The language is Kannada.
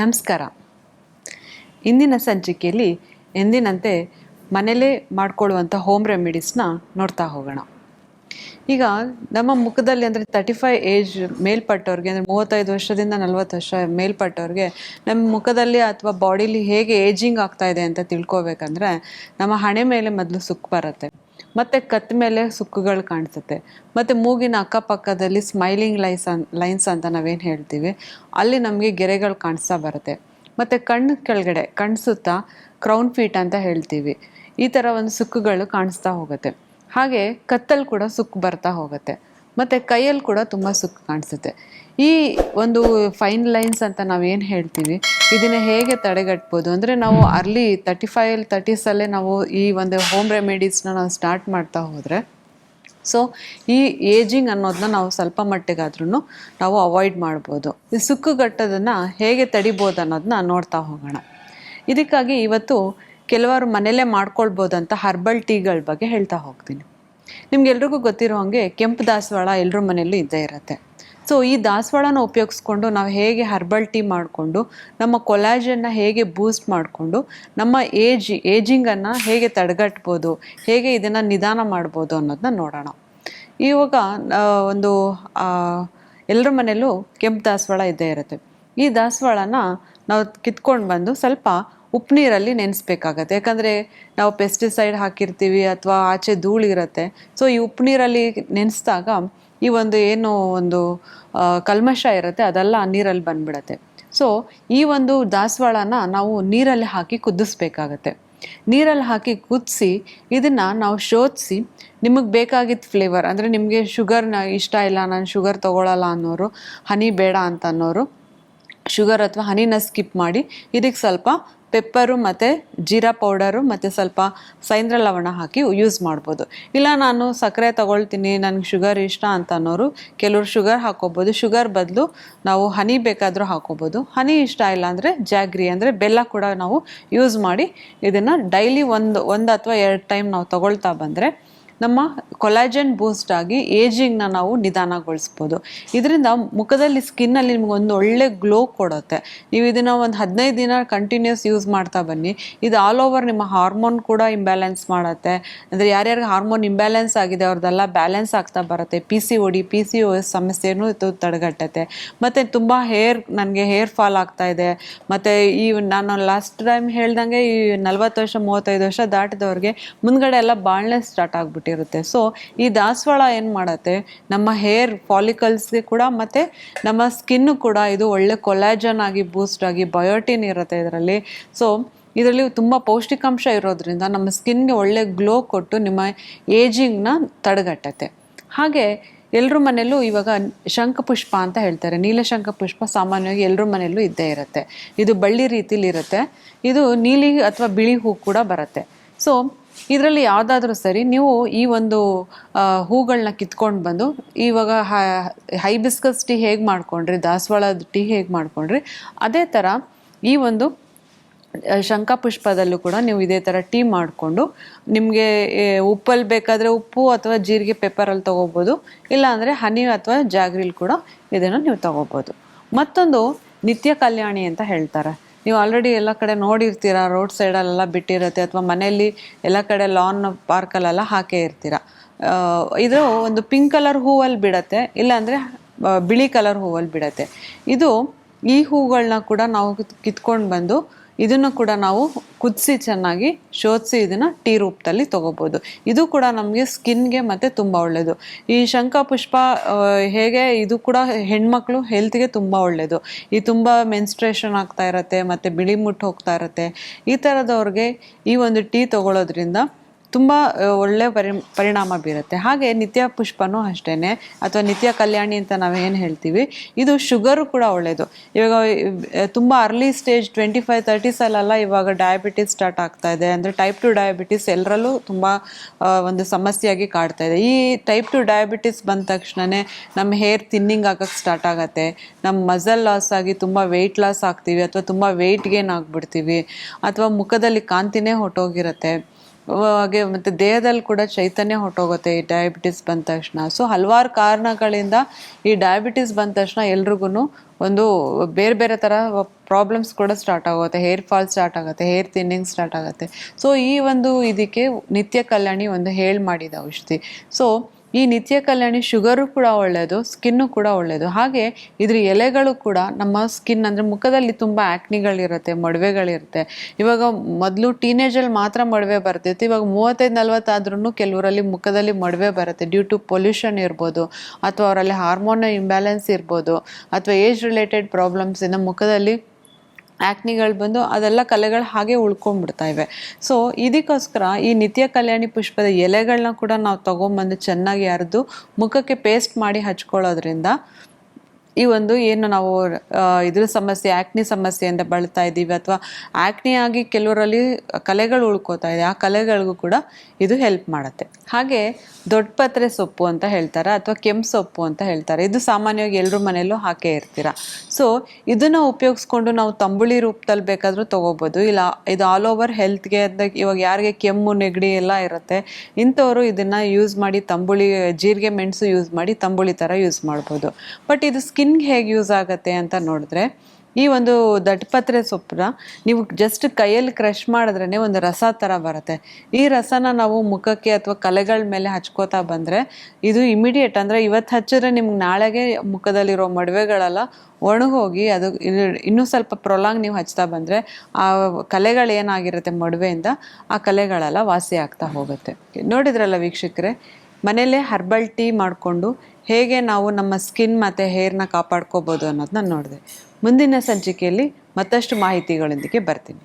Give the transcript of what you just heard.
ನಮಸ್ಕಾರ. ಇಂದಿನ ಸಂಚಿಕೆಯಲ್ಲಿ ಎಂದಿನಂತೆ ಮನೆಯಲ್ಲೇ ಮಾಡಿಕೊಳ್ಳುವಂಥ ಹೋಮ್ ರೆಮಿಡೀಸ್ನ ನೋಡ್ತಾ ಹೋಗೋಣ. ಈಗ ನಮ್ಮ ಮುಖದಲ್ಲಿ ಅಂದರೆ ತರ್ಟಿ ಫೈವ್ ಏಜ್ ಮೇಲ್ಪಟ್ಟವ್ರಿಗೆ ಅಂದರೆ ಮೂವತ್ತೈದು ವರ್ಷದಿಂದ ನಲವತ್ತು ವರ್ಷ ಮೇಲ್ಪಟ್ಟವ್ರಿಗೆ ನಮ್ಮ ಮುಖದಲ್ಲಿ ಅಥವಾ ಬಾಡಿಲಿ ಹೇಗೆ ಏಜಿಂಗ್ ಆಗ್ತಾ ಇದೆ ಅಂತ ತಿಳ್ಕೊಬೇಕಂದ್ರೆ ನಮ್ಮ ಹಣೆ ಮೇಲೆ ಮೊದಲು ಸುಕ್ಕು ಬರುತ್ತೆ. ಮತ್ತು ಕತ್ತ ಮೇಲೆ ಸುಕ್ಕುಗಳು ಕಾಣಿಸುತ್ತೆ. ಮತ್ತು ಮೂಗಿನ ಅಕ್ಕಪಕ್ಕದಲ್ಲಿ ಸ್ಮೈಲಿಂಗ್ ಲೈನ್ಸ್ ಅನ್ ಲೈನ್ಸ್ ಅಂತ ನಾವೇನು ಹೇಳ್ತೀವಿ, ಅಲ್ಲಿ ನಮಗೆ ಗೆರೆಗಳು ಕಾಣಿಸ್ತಾ ಬರುತ್ತೆ. ಮತ್ತು ಕಣ್ಣು ಕೆಳಗಡೆ ಕಣ್ಣು ಸುತ್ತ ಕ್ರೌನ್ ಫೀಟ್ ಅಂತ ಹೇಳ್ತೀವಿ. ಈ ಥರ ಒಂದು ಸುಕ್ಕುಗಳು ಕಾಣಿಸ್ತಾ ಹೋಗುತ್ತೆ. ಹಾಗೆ ಕತ್ತಲ್ಲಿ ಕೂಡ ಸುಕ್ಕು ಬರ್ತಾ ಹೋಗುತ್ತೆ. ಮತ್ತು ಕೈಯಲ್ಲಿ ಕೂಡ ತುಂಬ ಸುಕ್ಕು ಕಾಣಿಸುತ್ತೆ. ಈ ಒಂದು ಫೈನ್ ಲೈನ್ಸ್ ಅಂತ ನಾವೇನು ಹೇಳ್ತೀವಿ ಇದನ್ನು ಹೇಗೆ ತಡೆಗಟ್ಬೋದು? ಅಂದರೆ ನಾವು ಅರ್ಲಿ ತರ್ಟಿ ಫೈವ್ ತರ್ಟೀಸಲ್ಲೇ ನಾವು ಈ ಒಂದು ಹೋಮ್ ರೆಮಿಡೀಸ್ನ ನಾವು ಸ್ಟಾರ್ಟ್ ಮಾಡ್ತಾ ಹೋದರೆ ಸೊ ಈ ಏಜಿಂಗ್ ಅನ್ನೋದನ್ನ ನಾವು ಸ್ವಲ್ಪ ಮಟ್ಟಿಗಾದ್ರೂ ನಾವು ಅವಾಯ್ಡ್ ಮಾಡ್ಬೋದು. ಈ ಸುಕ್ಕುಗಟ್ಟೋದನ್ನು ಹೇಗೆ ತಡಿಬೋದು ಅನ್ನೋದನ್ನ ನೋಡ್ತಾ ಹೋಗೋಣ. ಇದಕ್ಕಾಗಿ ಇವತ್ತು ಕೆಲವರು ಮನೇಲೇ ಮಾಡ್ಕೊಳ್ಬೋದಂತ ಹರ್ಬಲ್ ಟೀಗಳ ಬಗ್ಗೆ ಹೇಳ್ತಾ ಹೋಗ್ತೀನಿ. ನಿಮ್ಗೆಲ್ರಿಗೂ ಗೊತ್ತಿರೋ ಹಾಗೆ ಕೆಂಪು ದಾಸವಾಳ ಎಲ್ಲರ ಮನೆಯಲ್ಲೂ ಇದ್ದೇ ಇರುತ್ತೆ. ಸೊ ಈ ದಾಸವಾಳನ ಉಪಯೋಗಿಸ್ಕೊಂಡು ನಾವು ಹೇಗೆ ಹರ್ಬಲ್ ಟೀ ಮಾಡಿಕೊಂಡು, ನಮ್ಮ ಕೊಲಾಜನ್ನ ಹೇಗೆ ಬೂಸ್ಟ್ ಮಾಡಿಕೊಂಡು, ನಮ್ಮ ಏಜ್ ಏಜಿಂಗನ್ನು ಹೇಗೆ ತಡೆಗಟ್ಬೋದು, ಹೇಗೆ ಇದನ್ನು ನಿಧಾನ ಮಾಡ್ಬೋದು ಅನ್ನೋದನ್ನ ನೋಡೋಣ. ಇವಾಗ ಒಂದು ಎಲ್ಲರ ಮನೆಯಲ್ಲೂ ಕೆಂಪು ದಾಸವಾಳ ಇದ್ದೇ ಇರುತ್ತೆ. ಈ ದಾಸವಾಳನ ನಾವು ಕಿತ್ಕೊಂಡು ಬಂದು ಸ್ವಲ್ಪ ಉಪ್ಪು ನೀರಲ್ಲಿ ನೆನೆಸ್ಬೇಕಾಗತ್ತೆ. ಯಾಕಂದರೆ ನಾವು ಪೆಸ್ಟಿಸೈಡ್ ಹಾಕಿರ್ತೀವಿ ಅಥವಾ ಆಚೆ ಧೂಳಿರುತ್ತೆ. ಸೊ ಈ ಉಪ್ಪು ನೀರಲ್ಲಿ ನೆನೆಸಿದಾಗ ಈ ಒಂದು ಏನು ಒಂದು ಕಲ್ಮಶ ಇರುತ್ತೆ, ಅದೆಲ್ಲ ನೀರಲ್ಲಿ ಬಂದ್ಬಿಡತ್ತೆ. ಸೊ ಈ ಒಂದು ದಾಸವಾಳನ ನಾವು ನೀರಲ್ಲಿ ಹಾಕಿ ಕುದಿಸ್ಬೇಕಾಗತ್ತೆ. ನೀರಲ್ಲಿ ಹಾಕಿ ಕುದಿಸಿ, ಇದನ್ನು ನಾವು ಶೋಧಿಸಿ, ನಿಮಗೆ ಬೇಕಾಗಿದ್ದ ಫ್ಲೇವರ್ ಅಂದರೆ ನಿಮಗೆ ಶುಗರ್ನ ಇಷ್ಟ ಇಲ್ಲ, ನಾನು ಶುಗರ್ ತೊಗೊಳಲ್ಲ ಅನ್ನೋರು, ಹನಿ ಬೇಡ ಅಂತ ಅನ್ನೋರು ಶುಗರ್ ಅಥವಾ ಹನಿನ ಸ್ಕಿಪ್ ಮಾಡಿ, ಇದಕ್ಕೆ ಸ್ವಲ್ಪ ಪೆಪ್ಪರು ಮತ್ತು ಜೀರಾ ಪೌಡರು ಮತ್ತು ಸ್ವಲ್ಪ ಸೈಂದ್ರ ಲವಣ ಹಾಕಿ ಯೂಸ್ ಮಾಡ್ಬೋದು. ಇಲ್ಲ ನಾನು ಸಕ್ಕರೆ ತೊಗೊಳ್ತೀನಿ, ನನಗೆ ಶುಗರ್ ಇಷ್ಟ ಅಂತ ಅನ್ನೋರು ಕೆಲವರು ಶುಗರ್ ಹಾಕೋಬೋದು. ಶುಗರ್ ಬದಲು ನಾವು ಹನಿ ಬೇಕಾದರೂ ಹಾಕೋಬೋದು. ಹನಿ ಇಷ್ಟ ಇಲ್ಲ ಅಂದರೆ ಜಾಗ್ರಿ ಅಂದರೆ ಬೆಲ್ಲ ಕೂಡ ನಾವು ಯೂಸ್ ಮಾಡಿ ಇದನ್ನು ಡೈಲಿ ಒಂದು ಒಂದು ಅಥವಾ ಎರಡು ಟೈಮ್ ನಾವು ತಗೊಳ್ತಾ ಬಂದರೆ ನಮ್ಮ ಕೊಲಾಜನ್ ಬೂಸ್ಟ್ ಆಗಿ ಏಜಿಂಗ್ನ ನಾವು ನಿಧಾನಗೊಳಿಸ್ಬೋದು. ಇದರಿಂದ ಮುಖದಲ್ಲಿ ಸ್ಕಿನ್ನಲ್ಲಿ ನಿಮ್ಗೆ ಒಂದು ಒಳ್ಳೆ ಗ್ಲೋ ಕೊಡುತ್ತೆ. ನೀವು ಇದನ್ನು ಒಂದು ಹದಿನೈದು ದಿನ ಕಂಟಿನ್ಯೂಸ್ ಯೂಸ್ ಮಾಡ್ತಾ ಬನ್ನಿ. ಇದು ಆಲ್ ಓವರ್ ನಿಮ್ಮ ಹಾರ್ಮೋನ್ ಕೂಡ ಇಂಬ್ಯಾಲೆನ್ಸ್ ಮಾಡುತ್ತೆ. ಅಂದರೆ ಯಾರ್ಯಾರಿಗೆ ಹಾರ್ಮೋನ್ ಇಂಬ್ಯಾಲೆನ್ಸ್ ಆಗಿದೆ, ಅವ್ರದ್ದೆಲ್ಲ ಬ್ಯಾಲೆನ್ಸ್ ಆಗ್ತಾ ಬರುತ್ತೆ. P C O D P C O S ಸಮಸ್ಯೆನೂ ಇದು ತಡೆಗಟ್ಟುತ್ತೆ. ಮತ್ತು ತುಂಬ ಹೇರ್ ನನಗೆ ಹೇರ್ ಫಾಲ್ ಆಗ್ತಾ ಇದೆ. ಮತ್ತು ಈ ನಾನು ಲಾಸ್ಟ್ ಟೈಮ್ ಹೇಳ್ದಂಗೆ ಈ ನಲ್ವತ್ತು ವರ್ಷ, ಮೂವತ್ತೈದು ವರ್ಷ ದಾಟಿದವ್ರಿಗೆ ಮುಂದ್ಗಡೆ ಎಲ್ಲ ಬಾಳ್ನೆ ಸ್ಟಾರ್ಟ್ ಆಗಿಬಿಟ್ಟಿರುತ್ತೆ ಸೊ ಈ ದಾಸವಾಳ ಏನು ಮಾಡುತ್ತೆ? ನಮ್ಮ ಹೇರ್ ಫಾಲಿಕಲ್ಸ್ಗೆ ಕೂಡ ಮತ್ತು ನಮ್ಮ ಸ್ಕಿನ್ನು ಕೂಡ ಇದು ಒಳ್ಳೆ ಕೊಲಾಜನ್ ಆಗಿ ಬೂಸ್ಟ್ ಆಗಿ ಬಯೋಟಿನ್ ಇರುತ್ತೆ ಇದರಲ್ಲಿ. ಸೊ ಇದರಲ್ಲಿ ತುಂಬ ಪೌಷ್ಟಿಕಾಂಶ ಇರೋದ್ರಿಂದ ನಮ್ಮ ಸ್ಕಿನ್ಗೆ ಒಳ್ಳೆ ಗ್ಲೋ ಕೊಟ್ಟು ನಿಮ್ಮ ಏಜಿಂಗ್ನ ತಡೆಗಟ್ಟತ್ತೆ. ಹಾಗೆ ಎಲ್ಲರ ಮನೆಯಲ್ಲೂ ಇವಾಗ ಶಂಖಪುಷ್ಪ ಅಂತ ಹೇಳ್ತಾರೆ. ನೀಲಶಂಖ ಪುಷ್ಪ ಸಾಮಾನ್ಯವಾಗಿ ಎಲ್ಲರ ಮನೆಯಲ್ಲೂ ಇದ್ದೇ ಇರುತ್ತೆ. ಇದು ಬಳ್ಳಿ ರೀತಿಲಿ ಇರುತ್ತೆ ಇದು ನೀಲಿ ಅಥವಾ ಬಿಳಿ ಹೂ ಕೂಡ ಬರುತ್ತೆ. ಸೊ ಇದರಲ್ಲಿ ಯಾವುದಾದ್ರೂ ಸರಿ ನೀವು ಈ ಒಂದು ಹೂಗಳನ್ನ ಕಿತ್ಕೊಂಡು ಬಂದು ಇವಾಗ ಹೈಬಿಸ್ಕಸ್ ಟೀ ಹೇಗೆ ಮಾಡ್ಕೊಂಡ್ರಿ ದಾಸವಾಳದ ಟೀ ಹೇಗೆ ಮಾಡ್ಕೊಂಡ್ರಿ, ಅದೇ ಥರ ಈ ಒಂದು ಶಂಖಪುಷ್ಪದಲ್ಲೂ ಕೂಡ ನೀವು ಇದೇ ಥರ ಟೀ ಮಾಡಿಕೊಂಡು ನಿಮಗೆ ಉಪ್ಪಲ್ಲಿ ಬೇಕಾದರೆ ಉಪ್ಪು ಅಥವಾ ಜೀರಿಗೆ ಪೆಪ್ಪರಲ್ಲಿ ತೊಗೋಬೋದು, ಇಲ್ಲಾಂದರೆ ಹನಿ ಅಥವಾ ಜಾಗ್ರಿಲ್ ಕೂಡ ಇದನ್ನು ನೀವು ತೊಗೋಬೋದು. ಮತ್ತೊಂದು ನಿತ್ಯ ಕಲ್ಯಾಣಿ ಅಂತ ಹೇಳ್ತಾರೆ. ನೀವು ಆಲ್ರೆಡಿ ಎಲ್ಲ ಕಡೆ ನೋಡಿರ್ತೀರ ರೋಡ್ ಸೈಡಲ್ಲೆಲ್ಲ ಬಿಟ್ಟಿರುತ್ತೆ ಅಥವಾ ಮನೆಯಲ್ಲಿ ಎಲ್ಲ ಕಡೆ ಲಾನ್ ಪಾರ್ಕಲ್ಲೆಲ್ಲ ಹಾಕೇ ಇರ್ತೀರ? ಇದು ಒಂದು ಪಿಂಕ್ ಕಲರ್ ಹೂವಲ್ಲಿ ಬಿಡತ್ತೆ, ಇಲ್ಲಾಂದರೆ ಬಿಳಿ ಕಲರ್ ಹೂವಲ್ಲಿ ಬಿಡತ್ತೆ. ಇದು ಈ ಹೂಗಳನ್ನ ಕೂಡ ನಾವು ಕಿತ್ಕೊಂಡು ಬಂದು ಇದನ್ನು ಕೂಡ ನಾವು ಕುದಿಸಿ ಚೆನ್ನಾಗಿ ಶೋಧಿಸಿ ಇದನ್ನು ಟೀ ರೂಪದಲ್ಲಿ ತೊಗೋಬೋದು. ಇದು ಕೂಡ ನಮಗೆ ಸ್ಕಿನ್ಗೆ ಮತ್ತು ತುಂಬ ಒಳ್ಳೆಯದು ಈ ಶಂಖಪುಷ್ಪ ಹೇಗೆ ಇದು ಕೂಡ ಹೆಣ್ಮಕ್ಳು ಹೆಲ್ತ್ಗೆ ತುಂಬ ಒಳ್ಳೆಯದು ಈ ತುಂಬ ಮೆನ್ಸ್ಟ್ರೇಷನ್ ಆಗ್ತಾ ಇರತ್ತೆ, ಮತ್ತು ಬಿಳಿ ಮುಟ್ಟು ಹೋಗ್ತಾ ಇರತ್ತೆ. ಈ ಥರದವ್ರಿಗೆ ಈ ಒಂದು ಟೀ ತೊಗೊಳೋದ್ರಿಂದ ತುಂಬ ಒಳ್ಳೆಯ ಒಳ್ಳೆ ಪರಿ, ಪರಿಣಾಮ ಬೀರುತ್ತೆ. ಹಾಗೆ ನಿತ್ಯ ಪುಷ್ಪನೂ ಅಷ್ಟೇ ಅಥವಾ ನಿತ್ಯ ಕಲ್ಯಾಣಿ ಅಂತ ನಾವು ಏನು ಹೇಳ್ತೀವಿ, ಇದು ಶುಗರು ಕೂಡ ಒಳ್ಳೆಯದು ಇವಾಗ ತುಂಬ ಅರ್ಲಿ ಸ್ಟೇಜ್ ಟ್ವೆಂಟಿ ಫೈವ್ ತರ್ಟೀಸಲ್ಲೆಲ್ಲ ಇವಾಗ ಡಯಾಬಿಟಿಸ್ ಸ್ಟಾರ್ಟ್ ಆಗ್ತಾ ಇದೆ. ಅಂದರೆ ಟೈಪ್ ಟು ಡಯಾಬಿಟಿಸ್ ಎಲ್ಲರಲ್ಲೂ ತುಂಬ ಒಂದು ಸಮಸ್ಯೆಯಾಗಿ ಕಾಡ್ತಾ ಇದೆ. ಈ ಟೈಪ್ ಟು ಡಯಾಬಿಟಿಸ್ ಬಂದ ತಕ್ಷಣವೇ ನಮ್ಮ ಹೇರ್ ಥಿನ್ನಿಂಗ್ ಆಗೋಕ್ಕೆ ಸ್ಟಾರ್ಟ್ ಆಗುತ್ತೆ. ನಮ್ಮ ಮಸಲ್ ಲಾಸ್ ಆಗಿ ತುಂಬ ವೆಯ್ಟ್ ಲಾಸ್ ಆಗ್ತೀವಿ. ಅಥವಾ ತುಂಬ ವೆಯ್ಟ್ ಗೇನ್ ಆಗಿಬಿಡ್ತೀವಿ. ಅಥವಾ ಮುಖದಲ್ಲಿ ಕಾಂತಿನೇ ಹೊಟ್ಟೋಗಿರುತ್ತೆ ಹಾಗೆ ಮತ್ತು ದೇಹದಲ್ಲಿ ಕೂಡ ಚೈತನ್ಯ ಹೊಟ್ಟೋಗುತ್ತೆ ಈ ಡಯಾಬಿಟಿಸ್ ಬಂದ ತಕ್ಷಣ. ಸೊ ಹಲವಾರು ಕಾರಣಗಳಿಂದ ಈ ಡಯಾಬಿಟಿಸ್ ಬಂದ ತಕ್ಷಣ ಎಲ್ರಿಗೂ ಒಂದು ಬೇರೆ ಬೇರೆ ಥರ ಪ್ರಾಬ್ಲಮ್ಸ್ ಕೂಡ ಸ್ಟಾರ್ಟ್ ಆಗುತ್ತೆ. ಹೇರ್ ಫಾಲ್ ಸ್ಟಾರ್ಟ್ ಆಗುತ್ತೆ ಹೇರ್ ಥಿನ್ನಿಂಗ್ ಸ್ಟಾರ್ಟ್ ಆಗುತ್ತೆ. ಸೊ ಈ ಒಂದು ಇದಕ್ಕೆ ನಿತ್ಯ ಕಲ್ಯಾಣಿ ಒಂದು ಹೇಳಿ ಮಾಡಿದ ಔಷಧಿ. ಸೊ ಈ ನಿತ್ಯ ಕಲ್ಯಾಣಿ ಶುಗರು ಕೂಡ ಒಳ್ಳೆಯದು ಸ್ಕಿನ್ನು ಕೂಡ ಒಳ್ಳೆಯದು ಹಾಗೆ ಇದ್ರ ಎಲೆಗಳು ಕೂಡ ನಮ್ಮ ಸ್ಕಿನ್ ಅಂದರೆ ಮುಖದಲ್ಲಿ ತುಂಬ ಆ್ಯಕ್ನಿಗಳಿರುತ್ತೆ ಮೊಡವೆಗಳಿರುತ್ತೆ. ಇವಾಗ ಮೊದಲು ಟೀನೇಜಲ್ಲಿ ಮಾತ್ರ ಮೊಡವೆ ಬರ್ತಿತ್ತು, ಇವಾಗ ಮೂವತ್ತೈದು ನಲ್ವತ್ತಾದ್ರೂ ಕೆಲವರಲ್ಲಿ ಮುಖದಲ್ಲಿ ಮೊಡವೆ ಬರುತ್ತೆ. ಡ್ಯೂ ಟು ಪೊಲ್ಯೂಷನ್ ಇರ್ಬೋದು, ಅಥವಾ ಅವರಲ್ಲಿ ಹಾರ್ಮೋನ್ ಇಂಬ್ಯಾಲೆನ್ಸ್ ಇರ್ಬೋದು, ಅಥವಾ ಏಜ್ ರಿಲೇಟೆಡ್ ಪ್ರಾಬ್ಲಮ್ಸಿಂದ ಮುಖದಲ್ಲಿ ಆ್ಯಕ್ನಿಗಳು ಬಂದು ಅದೆಲ್ಲ ಕಲೆಗಳು ಹಾಗೆ ಉಳ್ಕೊಂಡ್ಬಿಡ್ತಾ ಇವೆ. ಸೊ ಇದಕ್ಕೋಸ್ಕರ ಈ ನಿತ್ಯ ಕಲ್ಯಾಣಿ ಪುಷ್ಪದ ಎಲೆಗಳನ್ನ ಕೂಡ ನಾವು ತೊಗೊಂಬಂದು ಚೆನ್ನಾಗಿ ಅರೆದು ಮುಖಕ್ಕೆ ಪೇಸ್ಟ್ ಮಾಡಿ ಹಚ್ಕೊಳ್ಳೋದ್ರಿಂದ ಈ ಒಂದು ಏನು ನಾವು ಇದ್ರ ಸಮಸ್ಯೆ ಆ್ಯಕ್ನಿ ಸಮಸ್ಯೆಯಿಂದ ಬಳಲ್ತಾ ಇದ್ದೀವಿ ಅಥವಾ ಆಕ್ನಿ ಆಗಿ ಕೆಲವರಲ್ಲಿ ಕಲೆಗಳು ಉಳ್ಕೋತಾ ಇದೆ, ಆ ಕಲೆಗಳಿಗೂ ಕೂಡ ಇದು ಹೆಲ್ಪ್ ಮಾಡುತ್ತೆ. ಹಾಗೆ ದೊಡ್ಡ ಪತ್ರೆ ಸೊಪ್ಪು ಅಂತ ಹೇಳ್ತಾರೆ ಅಥವಾ ಕೆಂಪು ಸೊಪ್ಪು ಅಂತ ಹೇಳ್ತಾರೆ. ಇದು ಸಾಮಾನ್ಯವಾಗಿ ಎಲ್ಲರ ಮನೆಯಲ್ಲೂ ಹಾಕೇ ಇರ್ತೀರ. ಸೊ ಇದನ್ನು ಉಪಯೋಗಿಸ್ಕೊಂಡು ನಾವು ತಂಬುಳಿ ರೂಪದಲ್ಲಿ ಬೇಕಾದರೂ ತೊಗೋಬೋದು. ಇಲ್ಲ, ಇದು ಆಲ್ ಓವರ್ ಹೆಲ್ತ್ಗೆ ಅಂತ ಇವಾಗ ಯಾರಿಗೆ ಕೆಮ್ಮು, ನೆಗಡಿ ಎಲ್ಲ ಇರುತ್ತೆ, ಇಂಥವರು ಇದನ್ನು ಯೂಸ್ ಮಾಡಿ ತಂಬುಳಿ, ಜೀರಿಗೆ, ಮೆಣಸು ಯೂಸ್ ಮಾಡಿ ತಂಬುಳಿ ಥರ ಯೂಸ್ ಮಾಡ್ಬೋದು. ಬಟ್ ಇದು ಸ್ಕಿನ್ಗೆ ಹೇಗೆ ಯೂಸ್ ಆಗುತ್ತೆ ಅಂತ ನೋಡಿದ್ರೆ, ಈ ಒಂದು ದಟ್ಪತ್ರೆ ಸೊಪ್ಪನ್ನ ನೀವು ಜಸ್ಟ್ ಕೈಯಲ್ಲಿ ಕ್ರಷ್ ಮಾಡಿದ್ರೇ ಒಂದು ರಸ ಥರ ಬರುತ್ತೆ. ಈ ರಸನ ನಾವು ಮುಖಕ್ಕೆ ಅಥವಾ ಕಲೆಗಳ ಮೇಲೆ ಹಚ್ಕೋತಾ ಬಂದರೆ, ಇದು ಇಮಿಡಿಯೇಟ್ ಅಂದರೆ ಇವತ್ತು ಹಚ್ಚಿದ್ರೆ ನಿಮ್ಗೆ ನಾಳೆಗೆ ಮುಖದಲ್ಲಿರೋ ಮಡುವೆಗಳೆಲ್ಲ ಒಣಗೋಗಿ ಅದು ಇನ್ನು- ಸ್ವಲ್ಪ ಪ್ರೊಲಾಂಗ್ ನೀವು ಹಚ್ತಾ ಬಂದರೆ, ಆ ಕಲೆಗಳೇನಾಗಿರುತ್ತೆ ಮಡುವೆಯಿಂದ, ಆ ಕಲೆಗಳೆಲ್ಲ ವಾಸಿ ಆಗ್ತಾ ಹೋಗುತ್ತೆ. ನೋಡಿದ್ರಲ್ಲ ವೀಕ್ಷಕರೇ ಮನೇಲೇ ಹರ್ಬಲ್ ಟೀ ಮಾಡಿಕೊಂಡು ಹೇಗೆ ನಾವು ನಮ್ಮ ಸ್ಕಿನ್ ಮತ್ತು ಹೇರ್ನ ಕಾಪಾಡ್ಕೋಬೋದು ಅನ್ನೋದನ್ನ ನೋಡಿದೆ. ಮುಂದಿನ ಸಂಚಿಕೆಯಲ್ಲಿ ಮತ್ತಷ್ಟು ಮಾಹಿತಿಗಳೊಂದಿಗೆ ಬರ್ತೀನಿ.